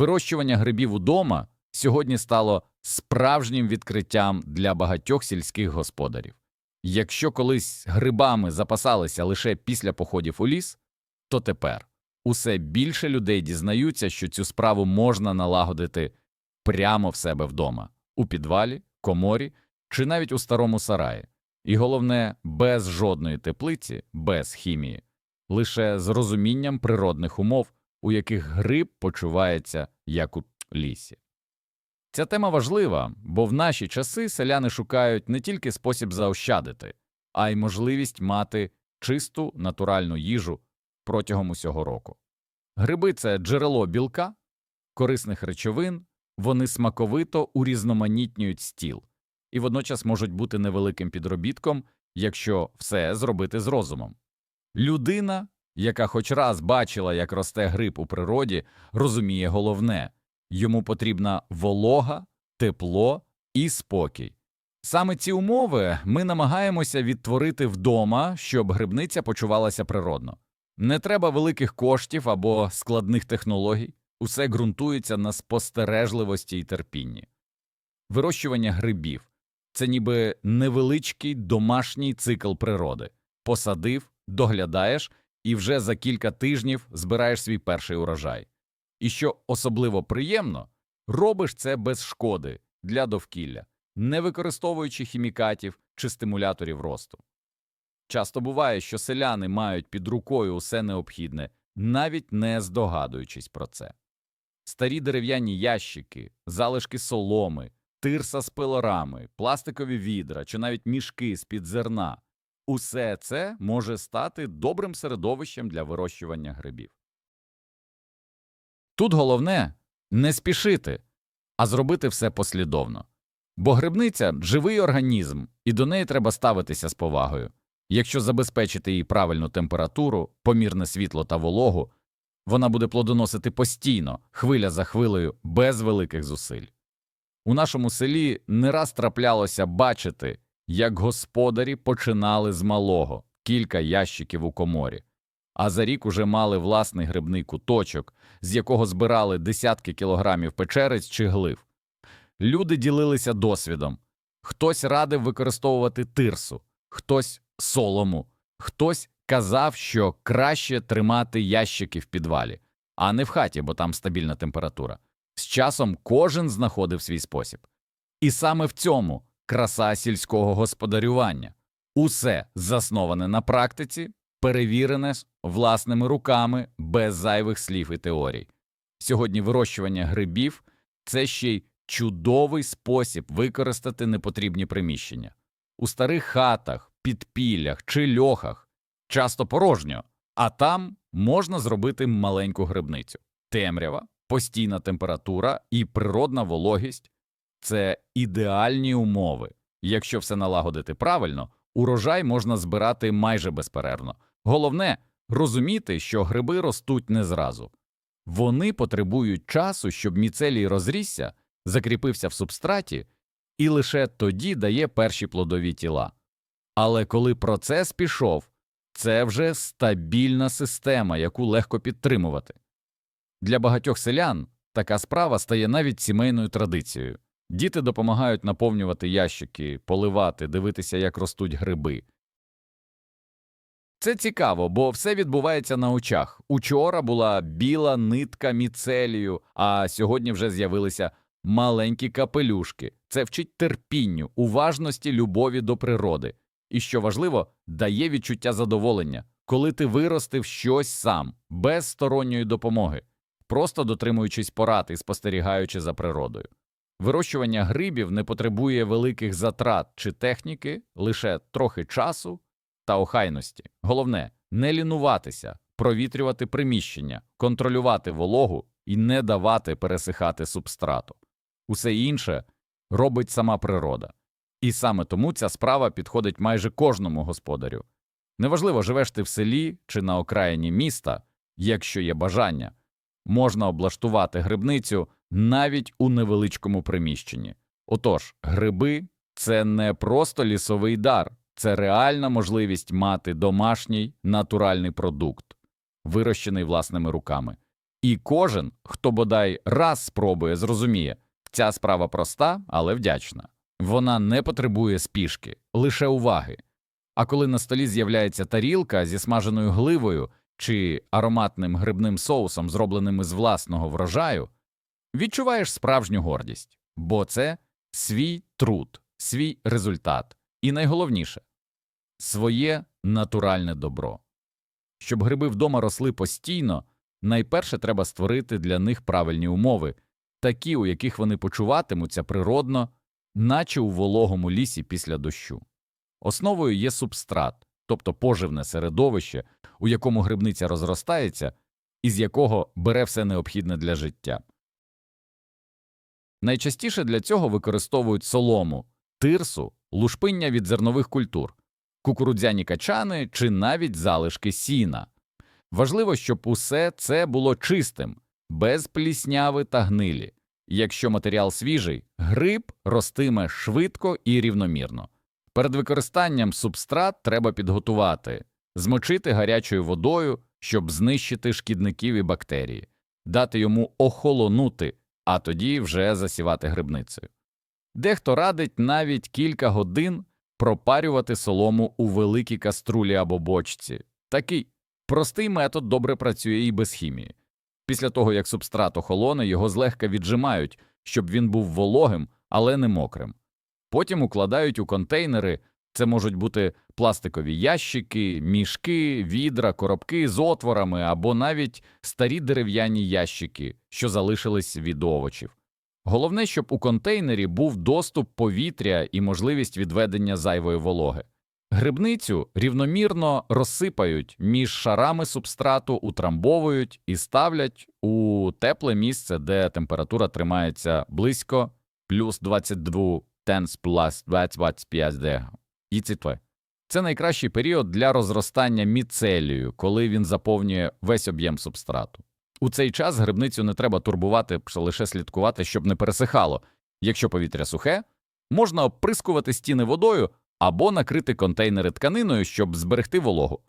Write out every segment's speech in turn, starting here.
Вирощування грибів удома сьогодні стало справжнім відкриттям для багатьох сільських господарів. Якщо колись грибами запасалися лише після походів у ліс, то тепер усе більше людей дізнаються, що цю справу можна налагодити прямо в себе вдома, у підвалі, коморі чи навіть у старому сараї. І головне, без жодної теплиці, без хімії, лише з розумінням природних умов, у яких гриб почувається як у лісі. Ця тема важлива, бо в наші часи селяни шукають не тільки спосіб заощадити, а й можливість мати чисту натуральну їжу протягом усього року. Гриби це джерело білка, корисних речовин, вони смаковито урізноманітнюють стіл і водночас можуть бути невеликим підробітком, якщо все зробити з розумом. Людина, яка хоч раз бачила, як росте гриб у природі, розуміє головне йому потрібна волога, тепло і спокій. Саме ці умови ми намагаємося відтворити вдома, щоб грибниця почувалася природно. Не треба великих коштів або складних технологій, усе ґрунтується на спостережливості і терпінні. Вирощування грибів це ніби невеличкий домашній цикл природи. Посадив, доглядаєш і вже за кілька тижнів збираєш свій перший урожай. І що особливо приємно, робиш це без шкоди для довкілля, не використовуючи хімікатів чи стимуляторів росту. Часто буває, що селяни мають під рукою усе необхідне, навіть не здогадуючись про це. Старі дерев'яні ящики, залишки соломи, тирса з пилорами, пластикові відра чи навіть мішки з-під зерна усе це може стати добрим середовищем для вирощування грибів. Тут головне не спішити, а зробити все послідовно. Бо грибниця живий організм, і до неї треба ставитися з повагою. Якщо забезпечити їй правильну температуру, помірне світло та вологу, вона буде плодоносити постійно, хвиля за хвилею, без великих зусиль. У нашому селі не раз траплялося бачити, як господарі починали з малого кілька ящиків у коморі, а за рік уже мали власний грибний куточок, з якого збирали десятки кілограмів печерець чи глив. Люди ділилися досвідом хтось радив використовувати тирсу, хтось солому, хтось казав, що краще тримати ящики в підвалі, а не в хаті, бо там стабільна температура. З часом кожен знаходив свій спосіб. І саме в цьому краса сільського господарювання усе засноване на практиці, перевірене власними руками без зайвих слів і теорій. Сьогодні вирощування грибів це ще й чудовий спосіб використати непотрібні приміщення. У старих хатах, підпіллях чи льохах часто порожньо, а там можна зробити маленьку грибницю. Темрява, постійна температура і природна вологість це ідеальні умови. Якщо все налагодити правильно, урожай можна збирати майже безперервно. Головне розуміти, що гриби ростуть не зразу. Вони потребують часу, щоб міцелій розрісся, закріпився в субстраті, і лише тоді дає перші плодові тіла. Але коли процес пішов, це вже стабільна система, яку легко підтримувати. Для багатьох селян така справа стає навіть сімейною традицією. Діти допомагають наповнювати ящики, поливати, дивитися, як ростуть гриби. Це цікаво, бо все відбувається на очах. Учора була біла нитка міцелію, а сьогодні вже з'явилися маленькі капелюшки. Це вчить терпінню, уважності, любові до природи. І що важливо, дає відчуття задоволення, коли ти виростив щось сам, без сторонньої допомоги, просто дотримуючись порад і спостерігаючи за природою. Вирощування грибів не потребує великих затрат чи техніки, лише трохи часу та охайності. Головне не лінуватися, провітрювати приміщення, контролювати вологу і не давати пересихати субстрату. Усе інше робить сама природа. І саме тому ця справа підходить майже кожному господарю. Неважливо, живеш ти в селі чи на окраїні міста, якщо є бажання, можна облаштувати грибницю навіть у невеличкому приміщенні. Отож, гриби це не просто лісовий дар, це реальна можливість мати домашній натуральний продукт, вирощений власними руками. І кожен, хто бодай раз спробує, зрозуміє, ця справа проста, але вдячна. Вона не потребує спішки, лише уваги. А коли на столі з'являється тарілка зі смаженою гливою чи ароматним грибним соусом, зробленим із власного врожаю, відчуваєш справжню гордість, бо це свій труд, свій результат, і найголовніше своє натуральне добро. Щоб гриби вдома росли постійно, найперше треба створити для них правильні умови, такі, у яких вони почуватимуться природно, наче у вологому лісі після дощу. Основою є субстрат, тобто поживне середовище, у якому грибниця розростається і з якого бере все необхідне для життя. Найчастіше для цього використовують солому, тирсу, лушпиння від зернових культур, кукурудзяні качани чи навіть залишки сіна. Важливо, щоб усе це було чистим, без плісняви та гнилі. Якщо матеріал свіжий, гриб ростиме швидко і рівномірно. Перед використанням субстрат треба підготувати, змочити гарячою водою, щоб знищити шкідників і бактерії, дати йому охолонути, а тоді вже засівати грибницею. Дехто радить навіть кілька годин пропарювати солому у великій каструлі або бочці. Такий простий метод добре працює і без хімії. Після того, як субстрат охолоне, його злегка віджимають, щоб він був вологим, але не мокрим. Потім укладають у контейнери, це можуть бути пластикові ящики, мішки, відра, коробки з отворами або навіть старі дерев'яні ящики, що залишились від овочів. Головне, щоб у контейнері був доступ повітря і можливість відведення зайвої вологи. Грибницю рівномірно розсипають між шарами субстрату, утрамбовують і ставлять у тепле місце, де температура тримається близько плюс 22 тенс плюс 25 де. І цитве. Це найкращий період для розростання міцелію, коли він заповнює весь об'єм субстрату. У цей час грибницю не треба турбувати, лише слідкувати, щоб не пересихало. Якщо повітря сухе, можна оприскувати стіни водою або накрити контейнери тканиною, щоб зберегти вологу.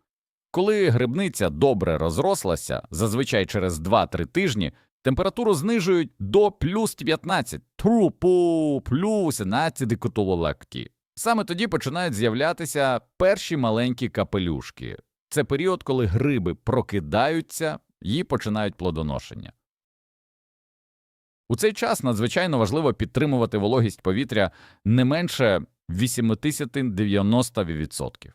Коли грибниця добре розрослася, зазвичай через 2-3 тижні температуру знижують до плюс 15, трупу плюс 17 кутулолекті. Саме тоді починають з'являтися перші маленькі капелюшки. Це період, коли гриби прокидаються і починають плодоношення. У цей час надзвичайно важливо підтримувати вологість повітря не менше 80-90%.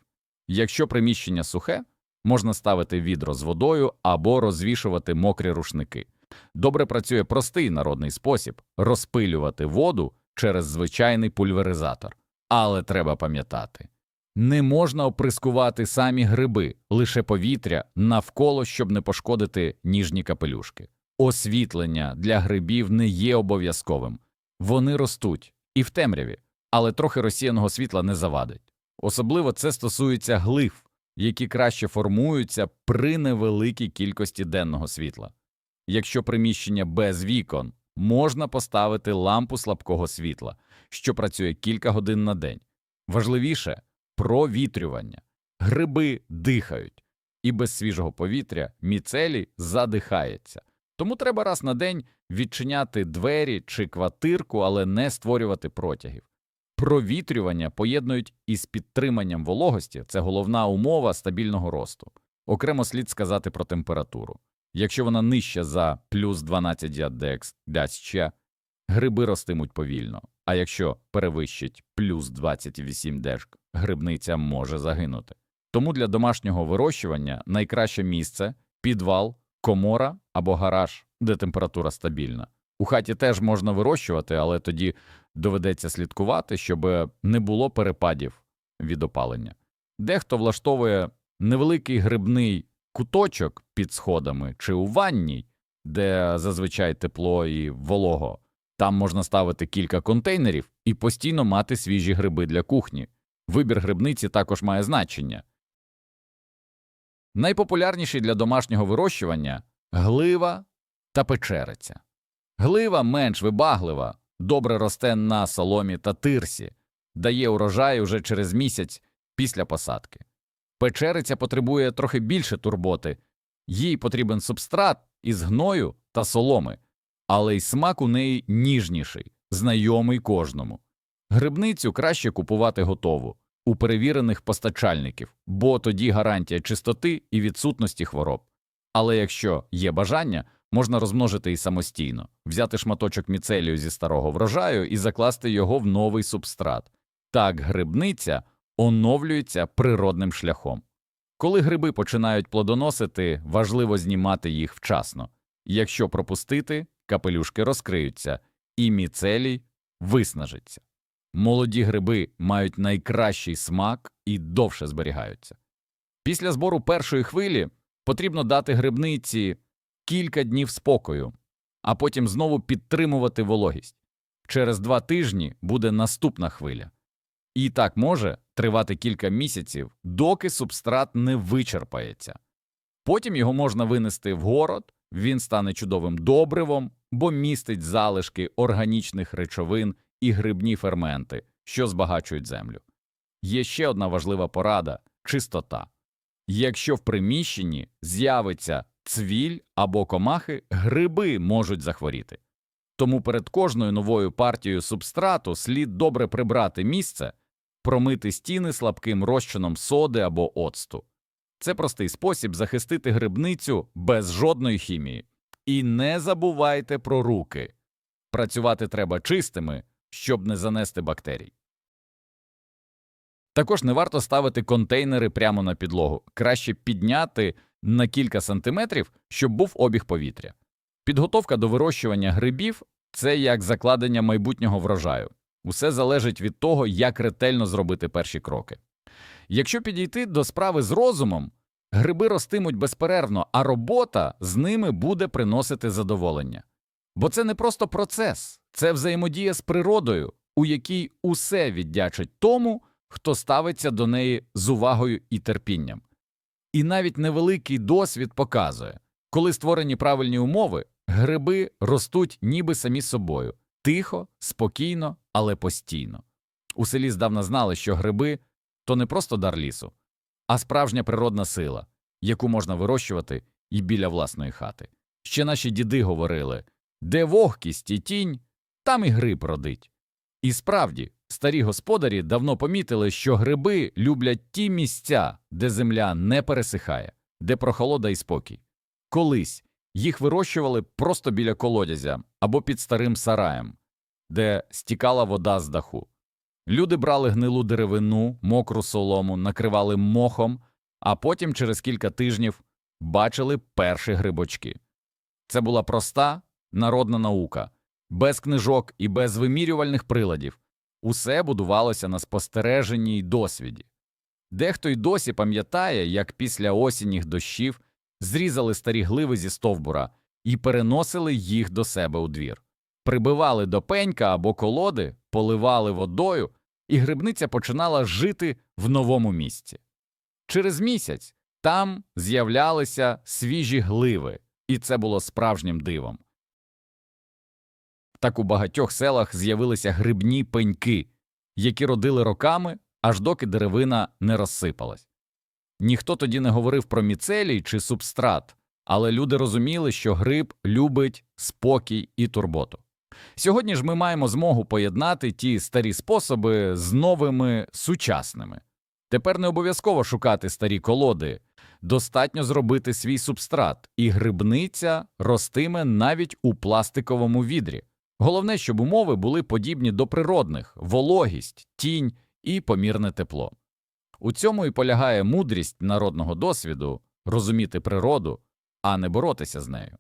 Якщо приміщення сухе, можна ставити відро з водою або розвішувати мокрі рушники. Добре працює простий народний спосіб розпилювати воду через звичайний пульверизатор. Але треба пам'ятати не можна оприскувати самі гриби, лише повітря навколо, щоб не пошкодити ніжні капелюшки. Освітлення для грибів не є обов'язковим, вони ростуть і в темряві, але трохи розсіяного світла не завадить. Особливо це стосується глив, які краще формуються при невеликій кількості денного світла. Якщо приміщення без вікон, можна поставити лампу слабкого світла, що працює кілька годин на день. Важливіше провітрювання. Гриби дихають, і без свіжого повітря міцелій задихається. Тому треба раз на день відчиняти двері чи квартирку, але не створювати протягів. Провітрювання поєднують із підтриманням вологості це головна умова стабільного росту. Окремо слід сказати про температуру. Якщо вона нижча за плюс 12 ядекс ще, гриби ростимуть повільно, а якщо перевищить плюс 28 дешк, грибниця може загинути. Тому для домашнього вирощування найкраще місце підвал, комора або гараж, де температура стабільна. У хаті теж можна вирощувати, але тоді доведеться слідкувати, щоб не було перепадів від опалення. Дехто влаштовує невеликий грибний куточок під сходами чи у ванній, де зазвичай тепло і волого. Там можна ставити кілька контейнерів і постійно мати свіжі гриби для кухні. Вибір грибниці також має значення. Найпопулярніші для домашнього вирощування глива та печериця. Глива менш вибаглива, добре росте на соломі та тирсі, дає урожай уже через місяць після посадки. Печериця потребує трохи більше турботи, їй потрібен субстрат із гною та соломи, але й смак у неї ніжніший, знайомий кожному. Грибницю краще купувати готову у перевірених постачальників, бо тоді гарантія чистоти і відсутності хвороб. Але якщо є бажання, можна розмножити і самостійно, взяти шматочок міцелію зі старого врожаю і закласти його в новий субстрат. Так грибниця оновлюється природним шляхом. Коли гриби починають плодоносити, важливо знімати їх вчасно. Якщо пропустити, капелюшки розкриються, і міцелій виснажиться. Молоді гриби мають найкращий смак і довше зберігаються. Після збору першої хвилі потрібно дати грибниці кілька днів спокою, а потім знову підтримувати вологість. Через два тижні буде наступна хвиля. І так може тривати кілька місяців, доки субстрат не вичерпається. Потім його можна винести в город, він стане чудовим добривом, бо містить залишки органічних речовин і грибні ферменти, що збагачують землю. Є ще одна важлива порада чистота. Якщо в приміщенні з'явиться цвіль або комахи, гриби можуть захворіти. Тому перед кожною новою партією субстрату слід добре прибрати місце, промити стіни слабким розчином соди або оцту. Це простий спосіб захистити грибницю без жодної хімії. І не забувайте про руки. Працювати треба чистими, щоб не занести бактерій. Також не варто ставити контейнери прямо на підлогу. Краще підняти на кілька сантиметрів, щоб був обіг повітря. Підготовка до вирощування грибів це як закладення майбутнього врожаю. Усе залежить від того, як ретельно зробити перші кроки. Якщо підійти до справи з розумом, гриби ростимуть безперервно, а робота з ними буде приносити задоволення. Бо це не просто процес, це взаємодія з природою, у якій усе віддячить тому, хто ставиться до неї з увагою і терпінням. І навіть невеликий досвід показує, коли створені правильні умови, гриби ростуть ніби самі собою, тихо, спокійно, але постійно. У селі здавна знали, що гриби то не просто дар лісу, а справжня природна сила, яку можна вирощувати і біля власної хати. Ще наші діди говорили де вогкість і тінь, там і гриб родить. І справді, старі господарі давно помітили, що гриби люблять ті місця, де земля не пересихає, де прохолода і спокій. Колись їх вирощували просто біля колодязя або під старим сараєм, де стікала вода з даху. Люди брали гнилу деревину, мокру солому, накривали мохом, а потім через кілька тижнів бачили перші грибочки. Це була проста народна наука, без книжок і без вимірювальних приладів. Усе будувалося на спостереженні й досвіді. Дехто й досі пам'ятає, як після осінніх дощів зрізали старі гливи зі стовбура і переносили їх до себе у двір, прибивали до пенька або колоди, поливали водою, і грибниця починала жити в новому місці. Через місяць там з'являлися свіжі гливи, і це було справжнім дивом. Так у багатьох селах з'явилися грибні пеньки, які родили роками, аж доки деревина не розсипалась. Ніхто тоді не говорив про міцелій чи субстрат, але люди розуміли, що гриб любить спокій і турботу. Сьогодні ж ми маємо змогу поєднати ті старі способи з новими сучасними. Тепер не обов'язково шукати старі колоди, достатньо зробити свій субстрат, і грибниця ростиме навіть у пластиковому відрі. Головне, щоб умови були подібні до природних вологість, тінь і помірне тепло. У цьому і полягає мудрість народного досвіду розуміти природу, а не боротися з нею.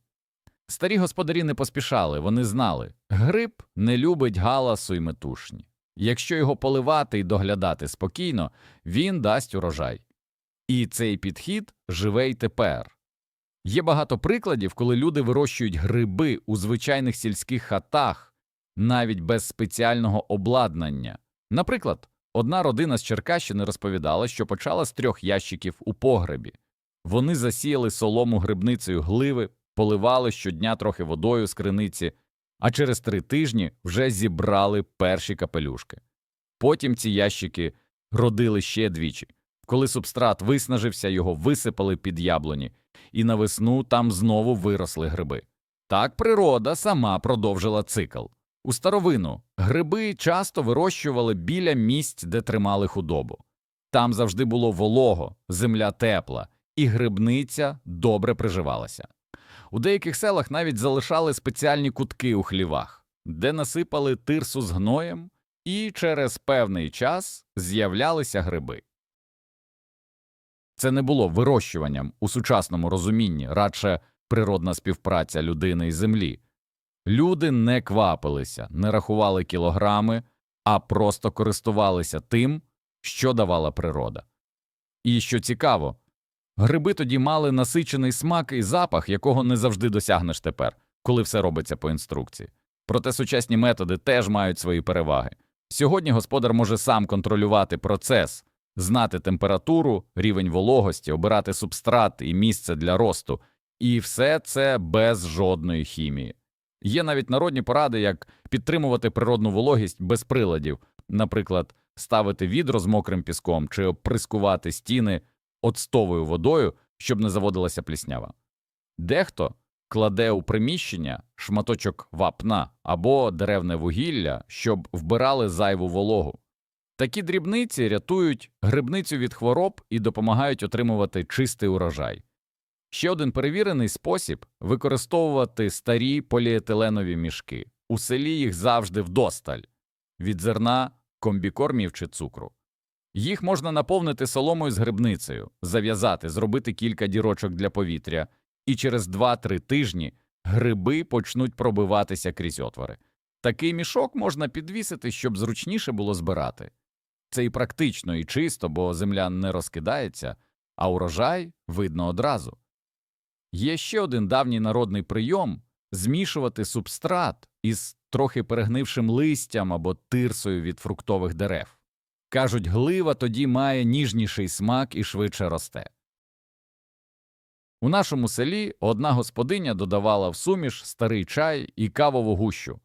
Старі господарі не поспішали, вони знали гриб не любить галасу й метушні. Якщо його поливати і доглядати спокійно, він дасть урожай. І цей підхід живе й тепер. Є багато прикладів, коли люди вирощують гриби у звичайних сільських хатах, навіть без спеціального обладнання. Наприклад, одна родина з Черкащини розповідала, що почала з трьох ящиків у погребі. Вони засіяли солому грибницею гливи, поливали щодня трохи водою з криниці, а через три тижні вже зібрали перші капелюшки. Потім ці ящики родили ще двічі. Коли субстрат виснажився, його висипали під яблуні, і на весну там знову виросли гриби. Так природа сама продовжила цикл. У старовину гриби часто вирощували біля місць, де тримали худобу. Там завжди було волого, земля тепла, і грибниця добре приживалася. У деяких селах навіть залишали спеціальні кутки у хлівах, де насипали тирсу з гноєм, і через певний час з'являлися гриби. Це не було вирощуванням у сучасному розумінні, радше природна співпраця людини і землі. Люди не квапилися, не рахували кілограми, а просто користувалися тим, що давала природа. І що цікаво, гриби тоді мали насичений смак і запах, якого не завжди досягнеш тепер, коли все робиться по інструкції. Проте сучасні методи теж мають свої переваги. Сьогодні господар може сам контролювати процес, знати температуру, рівень вологості, обирати субстрат і місце для росту, і все це без жодної хімії. Є навіть народні поради, як підтримувати природну вологість без приладів, наприклад, ставити відро з мокрим піском чи оприскувати стіни оцтовою водою, щоб не заводилася пліснява. Дехто кладе у приміщення шматочок вапна або деревне вугілля, щоб вбирали зайву вологу. Такі дрібниці рятують грибницю від хвороб і допомагають отримувати чистий урожай. Ще один перевірений спосіб використовувати старі поліетиленові мішки. У селі їх завжди вдосталь від зерна, комбікормів чи цукру. Їх можна наповнити соломою з грибницею, зав'язати, зробити кілька дірочок для повітря, і через 2-3 тижні гриби почнуть пробиватися крізь отвори. Такий мішок можна підвісити, щоб зручніше було збирати. Це і практично, і чисто, бо земля не розкидається, а урожай видно одразу. Є ще один давній народний прийом змішувати субстрат із трохи перегнившим листям або тирсою від фруктових дерев. Кажуть, глива тоді має ніжніший смак і швидше росте. У нашому селі одна господиня додавала в суміш старий чай і кавову гущу,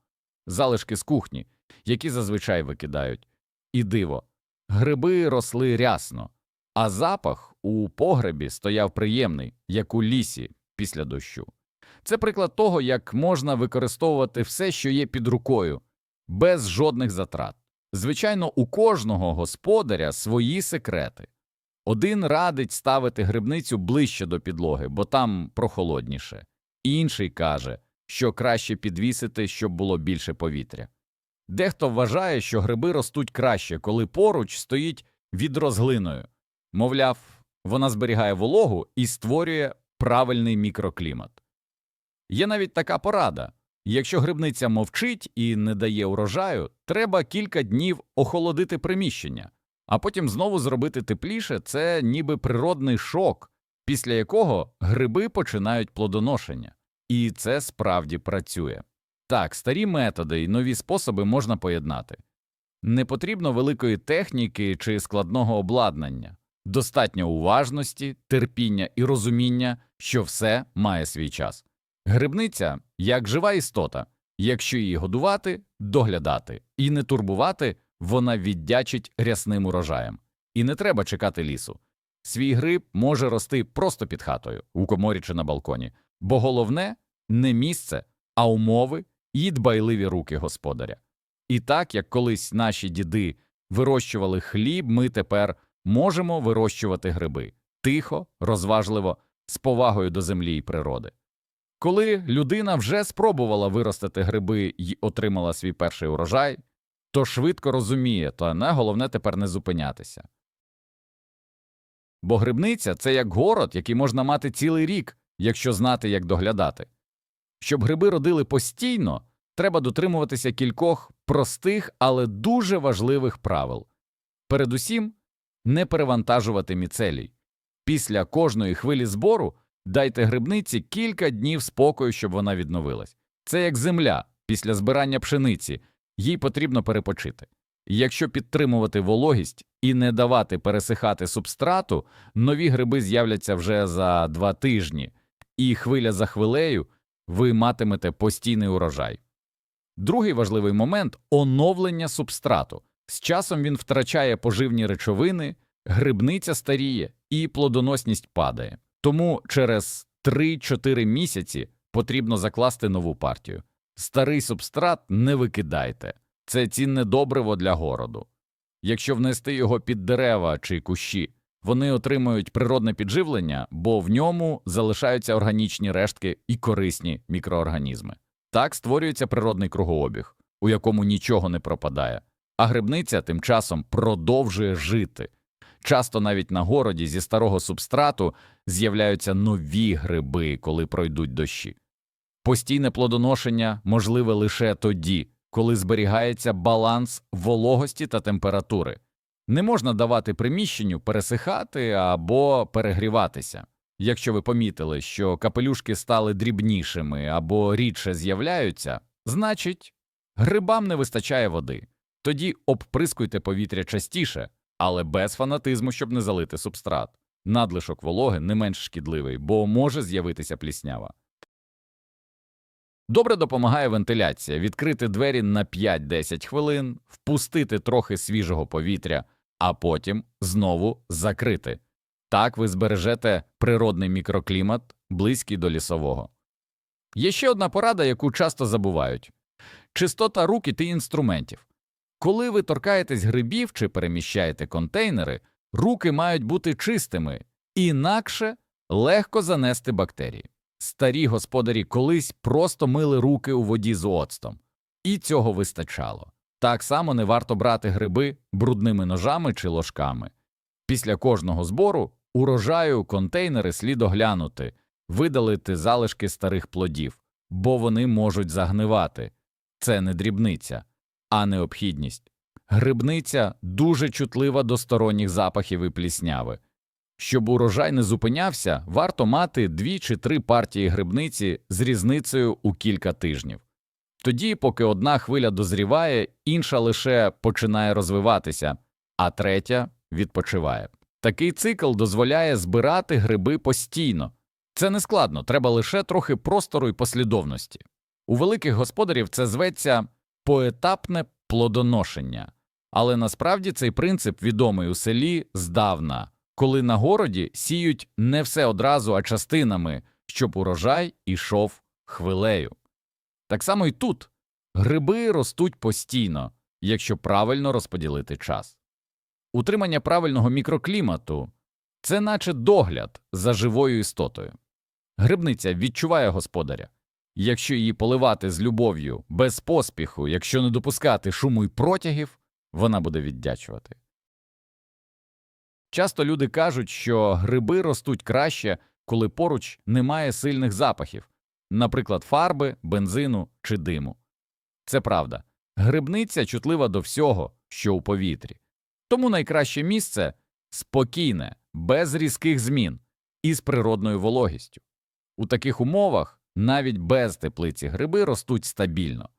залишки з кухні, які зазвичай викидають. І диво, гриби росли рясно, а запах у погребі стояв приємний, як у лісі після дощу. Це приклад того, як можна використовувати все, що є під рукою, без жодних затрат. Звичайно, у кожного господаря свої секрети. Один радить ставити грибницю ближче до підлоги, бо там прохолодніше, інший каже, що краще підвісити, щоб було більше повітря. Дехто вважає, що гриби ростуть краще, коли поруч стоїть відро з глиною. Мовляв, вона зберігає вологу і створює правильний мікроклімат. Є навіть така порада якщо грибниця мовчить і не дає урожаю, треба кілька днів охолодити приміщення, а потім знову зробити тепліше це ніби природний шок, після якого гриби починають плодоношення. І це справді працює. Так, старі методи і нові способи можна поєднати. Не потрібно великої техніки чи складного обладнання, достатньо уважності, терпіння і розуміння, що все має свій час. Грибниця як жива істота, якщо її годувати, доглядати і не турбувати, вона віддячить рясним урожаєм. І не треба чекати лісу. Свій гриб може рости просто під хатою, у коморі чи на балконі, бо головне не місце, а умови і дбайливі руки господаря. І так як колись наші діди вирощували хліб, ми тепер можемо вирощувати гриби тихо, розважливо, з повагою до землі і природи. Коли людина вже спробувала виростити гриби і отримала свій перший урожай, то швидко розуміє, то не головне тепер не зупинятися. Бо грибниця це як город, який можна мати цілий рік, якщо знати, як доглядати. Щоб гриби родили постійно, треба дотримуватися кількох простих, але дуже важливих правил. Передусім, не перевантажувати міцелій. Після кожної хвилі збору дайте грибниці кілька днів спокою, щоб вона відновилась. Це як земля після збирання пшениці, їй потрібно перепочити. Якщо підтримувати вологість і не давати пересихати субстрату, нові гриби з'являться вже за два тижні, і хвиля за хвилею ви матимете постійний урожай. Другий важливий момент оновлення субстрату. З часом він втрачає поживні речовини, грибниця старіє і плодоносність падає. Тому через 3-4 місяці потрібно закласти нову партію. Старий субстрат не викидайте. Це цінне добриво для городу. Якщо внести його під дерева чи кущі, вони отримують природне підживлення, бо в ньому залишаються органічні рештки і корисні мікроорганізми. Так створюється природний кругообіг, у якому нічого не пропадає, а грибниця тим часом продовжує жити. Часто навіть на городі зі старого субстрату з'являються нові гриби, коли пройдуть дощі. Постійне плодоношення можливе лише тоді, коли зберігається баланс вологості та температури. Не можна давати приміщенню пересихати або перегріватися. Якщо ви помітили, що капелюшки стали дрібнішими або рідше з'являються, значить грибам не вистачає води. Тоді обприскуйте повітря частіше, але без фанатизму, щоб не залити субстрат. Надлишок вологи не менш шкідливий, бо може з'явитися пліснява. Добре допомагає вентиляція відкрити двері на 5-10 хвилин, впустити трохи свіжого повітря, а потім знову закрити. Так ви збережете природний мікроклімат, близький до лісового. Є ще одна порада, яку часто забувають чистота рук і інструментів. Коли ви торкаєтесь грибів чи переміщаєте контейнери, руки мають бути чистими, інакше легко занести бактерії. Старі господарі колись просто мили руки у воді з оцтом, і цього вистачало. Так само не варто брати гриби брудними ножами чи ложками. Після кожного збору урожаю контейнери слід оглянути, видалити залишки старих плодів, бо вони можуть загнивати. Це не дрібниця, а необхідність. Грибниця дуже чутлива до сторонніх запахів і плісняви. Щоб урожай не зупинявся, варто мати дві чи три партії грибниці з різницею у кілька тижнів. Тоді, поки одна хвиля дозріває, інша лише починає розвиватися, а третя відпочиває. Такий цикл дозволяє збирати гриби постійно. Це не складно, треба лише трохи простору і послідовності. У великих господарів це зветься поетапне плодоношення, але насправді цей принцип відомий у селі здавна, коли на городі сіють не все одразу, а частинами, щоб урожай ішов хвилею. Так само і тут гриби ростуть постійно, якщо правильно розподілити час. Утримання правильного мікроклімату це наче догляд за живою істотою. Грибниця відчуває господаря. Якщо її поливати з любов'ю, без поспіху, якщо не допускати шуму й протягів, вона буде віддячувати. Часто люди кажуть, що гриби ростуть краще, коли поруч немає сильних запахів, наприклад, фарби, бензину чи диму. Це правда. Грибниця чутлива до всього, що у повітрі. Тому найкраще місце спокійне, без різких змін і з природною вологістю. У таких умовах навіть без теплиці гриби ростуть стабільно.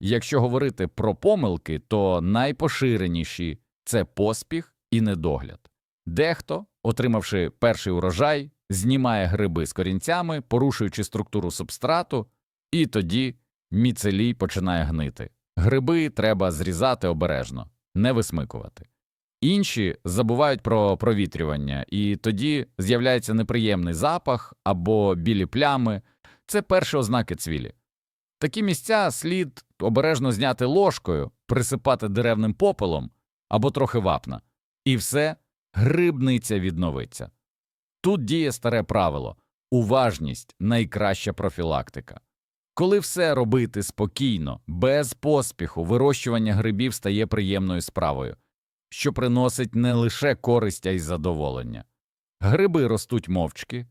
Якщо говорити про помилки, то найпоширеніші це поспіх і недогляд. Дехто, отримавши перший урожай, знімає гриби з корінцями, порушуючи структуру субстрату, і тоді міцелій починає гнити. Гриби треба зрізати обережно, не висмикувати. Інші забувають про провітрювання, і тоді з'являється неприємний запах або білі плями це перші ознаки цвілі. Такі місця слід обережно зняти ложкою, присипати деревним попелом або трохи вапна, і все грибниця відновиться. Тут діє старе правило уважність найкраща профілактика. Коли все робити спокійно, без поспіху, вирощування грибів стає приємною справою, що приносить не лише користь, а й задоволення. Гриби ростуть мовчки,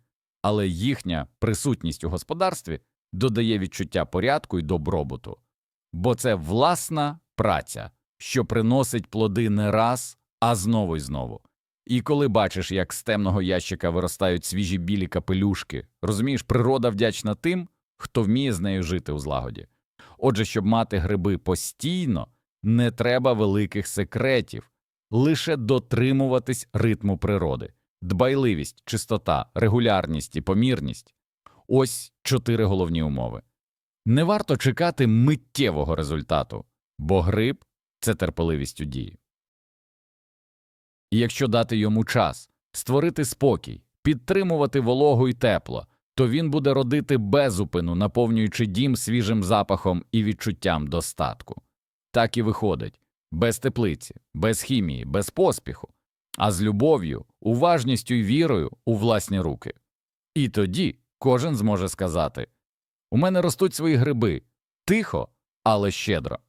але їхня присутність у господарстві додає відчуття порядку і добробуту, бо це власна праця, що приносить плоди не раз, а знову й знову. І коли бачиш, як з темного ящика виростають свіжі білі капелюшки, розумієш, природа вдячна тим, хто вміє з нею жити у злагоді. Отже, щоб мати гриби постійно, не треба великих секретів, лише дотримуватись ритму природи, дбайливість, чистота, регулярність і помірність ось чотири головні умови. Не варто чекати миттєвого результату, бо гриб це терпеливість у дії. І якщо дати йому час, створити спокій, підтримувати вологу і тепло, то він буде родити безупину, наповнюючи дім свіжим запахом і відчуттям достатку. Так і виходить без теплиці, без хімії, без поспіху, а з любов'ю, уважністю і вірою у власні руки. І тоді кожен зможе сказати У мене ростуть свої гриби тихо, але щедро.